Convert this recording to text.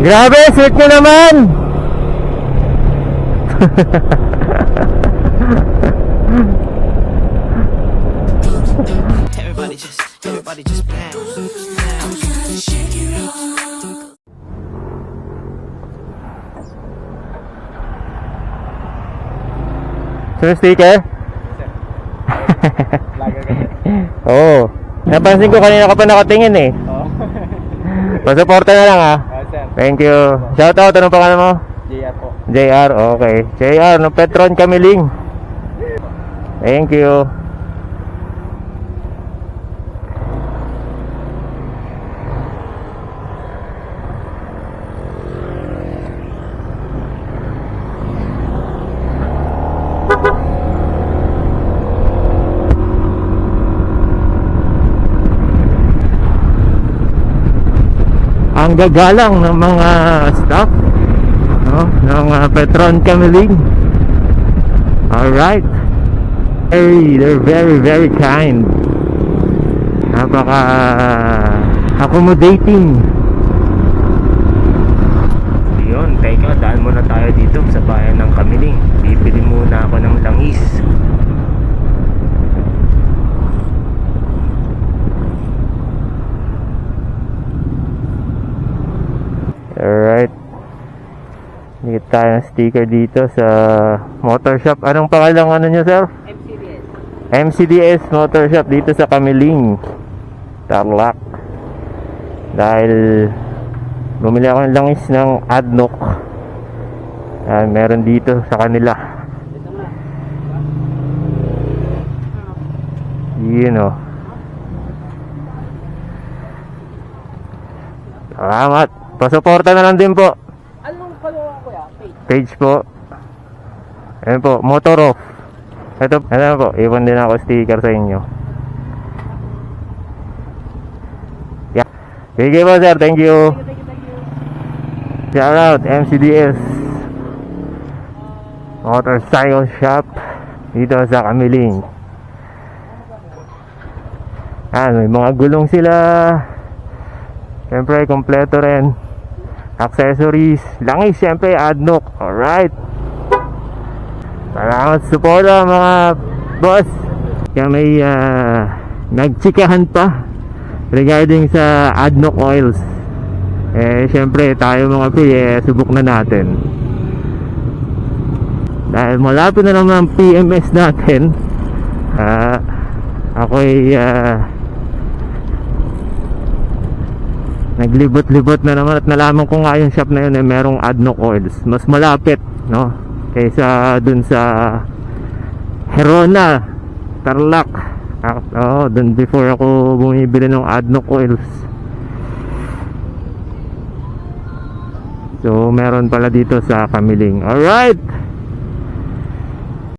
Grabe, sweet nyo naman! Everybody just, everybody just bounce. bounce. Sticker? Kasi. Oo. Oh. Napansin ko kanina ka pa nakatingin eh. Oo. Pasuporta na lang ah. Sir. Thank you. Shoutout, anong pangalan mo? JR po. JR, okay. JR, no Petron Kamiling. Thank you. Ang gagalang ng mga staff no, ng uh, Petron Kamiling. Alright. Very, they're very, very kind. Napaka accommodating. Yun, teka, daan muna tayo dito sa bayan ng Kamiling. Bibili muna ako ng langis. Alright. Dito tayo ng sticker dito sa motor shop. Anong pangalang ano nyo, sir? MCDS. MCDS Motor Shop dito sa Kamiling. Tarlac. Dahil bumili ako ng langis ng Adnok. Ah, meron dito sa kanila. Yun o. Salamat. Pasuporta na lang din po. Anong follow kuya? Page. Page po. Ayan po, motor off. Ito, ano po, iwan din ako sticker sa inyo. Yeah. Sige po sir, thank you. Thank you, thank you. Shout out, MCDS. Motorcycle Shop dito sa Kamiling. Ah, may mga gulong sila. Siyempre, kompleto rin. Accessories. Langis, siyempre, adnok. Alright. Salamat sa suporta mga boss. Kaya may ah, nagtsikahan pa regarding sa adnok oils. Eh, syempre, tayo mga pre, eh, subok na natin. Dahil malapit na naman ang PMS natin, ah, ako'y ah, naglibot-libot na naman at nalaman ko nga yung shop na yun eh, merong Adnok Oils. Mas malapit, no? Kaysa dun sa Herona, Tarlac. Oo, dun before ako bumibili ng Adnok Oils. So, meron pala dito sa Kamiling. Alright!